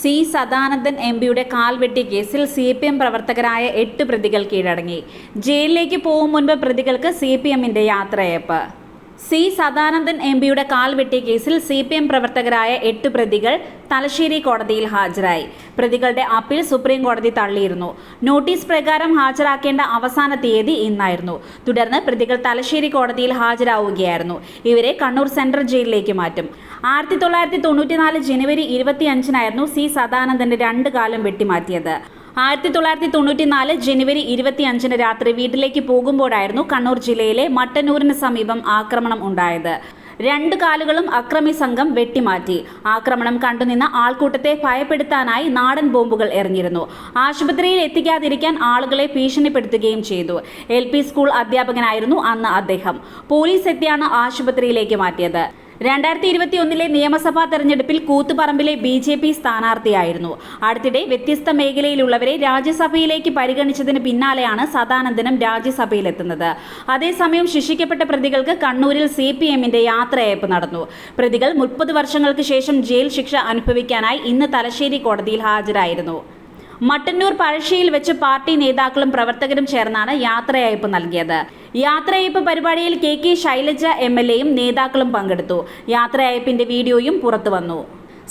C Sadanandan M പിയുടെ കാൽവെട്ടി കേസിൽ C P M പ്രവർത്തകരായ എട്ട് പ്രതികൾ കീഴടങ്ങി. ജയിലിലേക്ക് പോകും മുൻപ് പ്രതികൾക്ക് സി പി എമ്മിന്റെ യാത്രയയപ്പ്. സി സദാനന്ദൻ എം പിയുടെ കാൽവെട്ടി കേസിൽ സി പി എം പ്രവർത്തകരായ എട്ട് പ്രതികൾ തലശ്ശേരി കോടതിയിൽ ഹാജരായി. പ്രതികളുടെ അപ്പീൽ സുപ്രീം കോടതി തള്ളിയിരുന്നു. നോട്ടീസ് പ്രകാരം ഹാജരാക്കേണ്ട അവസാന തീയതി ഇന്നായിരുന്നു. തുടർന്ന് പ്രതികൾ തലശ്ശേരി കോടതിയിൽ ഹാജരാവുകയായിരുന്നു. ഇവരെ കണ്ണൂർ സെൻട്രൽ ജയിലിലേക്ക് മാറ്റും. ആയിരത്തി തൊള്ളായിരത്തി തൊണ്ണൂറ്റിനാല് ജനുവരി ഇരുപത്തി അഞ്ചിനായിരുന്നു സി സദാനന്ദന്റെ രണ്ട് കാലം വെട്ടിമാറ്റിയത്. ആയിരത്തി തൊള്ളായിരത്തി തൊണ്ണൂറ്റിനാല് ജനുവരി ഇരുപത്തി അഞ്ചിന് രാത്രി വീട്ടിലേക്ക് പോകുമ്പോഴായിരുന്നു കണ്ണൂർ ജില്ലയിലെ മട്ടന്നൂരിന് സമീപം ആക്രമണം ഉണ്ടായത്. രണ്ട് കാലുകളും അക്രമി സംഘം വെട്ടിമാറ്റി. ആക്രമണം കണ്ടുനിന്ന ആൾക്കൂട്ടത്തെ ഭയപ്പെടുത്താനായി നാടൻ ബോംബുകൾ എറിഞ്ഞിരുന്നു. ആശുപത്രിയിൽ എത്തിക്കാതിരിക്കാൻ ആളുകളെ ഭീഷണിപ്പെടുത്തുകയും ചെയ്തു. എൽ സ്കൂൾ അധ്യാപകനായിരുന്നു അന്ന് അദ്ദേഹം. പോലീസ് എത്തിയാണ് ആശുപത്രിയിലേക്ക് മാറ്റിയത്. രണ്ടായിരത്തി ഇരുപത്തി ഒന്നിലെ നിയമസഭാ തെരഞ്ഞെടുപ്പിൽ കൂത്തുപറമ്പിലെ ബി ജെ പി സ്ഥാനാർത്ഥിയായിരുന്നു. അടുത്തിടെ വ്യത്യസ്ത മേഖലയിലുള്ളവരെ രാജ്യസഭയിലേക്ക് പരിഗണിച്ചതിന് പിന്നാലെയാണ് സദാനന്ദനും രാജ്യസഭയിലെത്തുന്നത്. അതേസമയം ശിക്ഷിക്കപ്പെട്ട പ്രതികൾക്ക് കണ്ണൂരിൽ സി പി എമ്മിന്റെ യാത്രയയപ്പ് നടന്നു. പ്രതികൾ മുപ്പത് വർഷങ്ങൾക്ക് ശേഷം ജയിൽ ശിക്ഷ അനുഭവിക്കാനായി ഇന്ന് തലശ്ശേരി കോടതിയിൽ ഹാജരായിരുന്നു. മട്ടന്നൂർ പഴശ്ശിയിൽ വെച്ച് പാർട്ടി നേതാക്കളും പ്രവർത്തകരും ചേർന്നാണ് യാത്രയയപ്പ് നൽകിയത്. യാത്രയയപ്പ് പരിപാടിയിൽ K K Shailaja M L എയും നേതാക്കളും പങ്കെടുത്തു. യാത്രയയപ്പിന്റെ വീഡിയോയും പുറത്തുവന്നു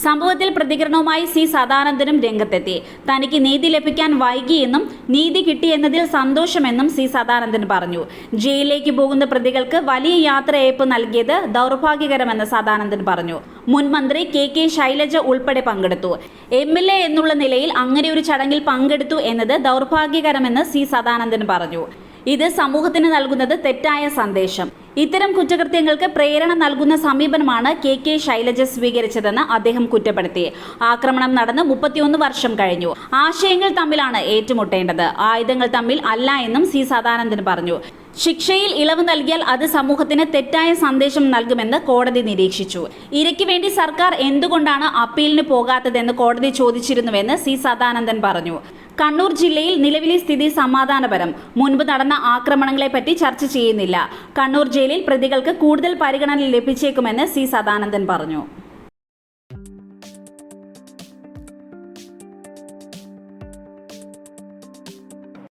സംഭവത്തിൽ പ്രതികരണവുമായി സി സദാനന്ദനും രംഗത്തെത്തി. തനിക്ക് നീതി ലഭിക്കാൻ വൈകിയെന്നും നീതി കിട്ടിയെന്നതിൽ സന്തോഷമെന്നും സി സദാനന്ദൻ പറഞ്ഞു. ജയിലിലേക്ക് പോകുന്ന പ്രതികൾക്ക് വലിയ യാത്രയയപ്പ് നൽകിയത് ദൗർഭാഗ്യകരമെന്ന് സദാനന്ദൻ പറഞ്ഞു. മുൻ മന്ത്രി കെ കെ ശൈലജ ഉൾപ്പെടെ പങ്കെടുത്തു. എം എൽ എ എന്നുള്ള നിലയിൽ അങ്ങനെ ഒരു ചടങ്ങിൽ പങ്കെടുത്തു എന്നത് ദൗർഭാഗ്യകരമെന്ന് സി സദാനന്ദൻ പറഞ്ഞു. ഇത് സമൂഹത്തിന് നൽകുന്നത് തെറ്റായ സന്ദേശം. ഇത്തരം കുറ്റകൃത്യങ്ങൾക്ക് പ്രേരണ നൽകുന്ന സമീപനമാണ് കെ കെ ശൈലജ സ്വീകരിച്ചതെന്ന് അദ്ദേഹം കുറ്റപ്പെടുത്തി. ആക്രമണം നടന്ന് മുപ്പത്തിയൊന്ന് വർഷം കഴിഞ്ഞു. ആശയങ്ങൾ തമ്മിലാണ് ഏറ്റുമുട്ടേണ്ടത്. ആയുധങ്ങൾ തമ്മിൽ അല്ല എന്നും സി സദാനന്ദൻ പറഞ്ഞു. ശിക്ഷയിൽ ഇളവ് നൽകിയാൽ അത് സമൂഹത്തിന് തെറ്റായ സന്ദേശം നൽകുമെന്ന് കോടതി നിരീക്ഷിച്ചു. ഇരയ്ക്ക് വേണ്ടി സർക്കാർ എന്തുകൊണ്ടാണ് അപ്പീലിന് പോകാത്തതെന്ന് കോടതി ചോദിച്ചിരുന്നുവെന്ന് സി സദാനന്ദൻ പറഞ്ഞു. കണ്ണൂർ ജില്ലയിൽ നിലവിലെ സ്ഥിതി സമാധാനപരം. മുൻപ് നടന്ന ആക്രമണങ്ങളെപ്പറ്റി ചർച്ച ചെയ്യുന്നില്ല. കണ്ണൂർ ജയിലിൽ പ്രതികൾക്ക് കൂടുതൽ പരിഗണന ലഭിച്ചേക്കുമെന്ന് സി സദാനന്ദൻ പറഞ്ഞു.